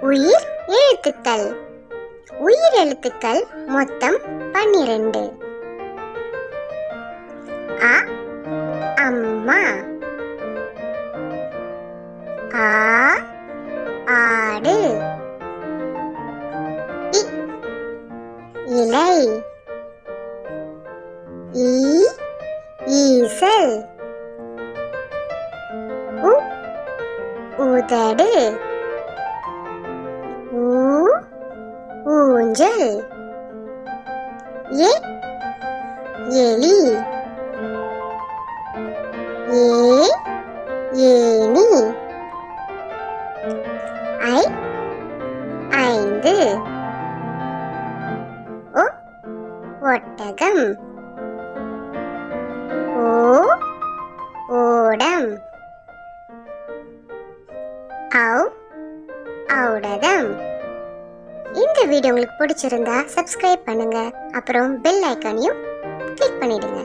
உயிர் எழுத்துக்கள். உயிர் எழுத்துக்கள் மொத்தம் பன்னிரண்டு. அ அம்மா. ஆ ஆடு. இ இலை. ஈ ஈசல். உ உதடு. ஊஞ்சல் ஏ எலி. ஏ ஏனி ஐ ஐந்து. ஒ ஒட்டகம். ஓ ஓடம். ஔ ஔடதம். இந்த வீடியோ உங்களுக்கு பிடிச்சிருந்தா சப்ஸ்கிரைப் பண்ணுங்க. அப்புறம் பெல் ஐக்கானையும் கிளிக் பண்ணிடுங்க.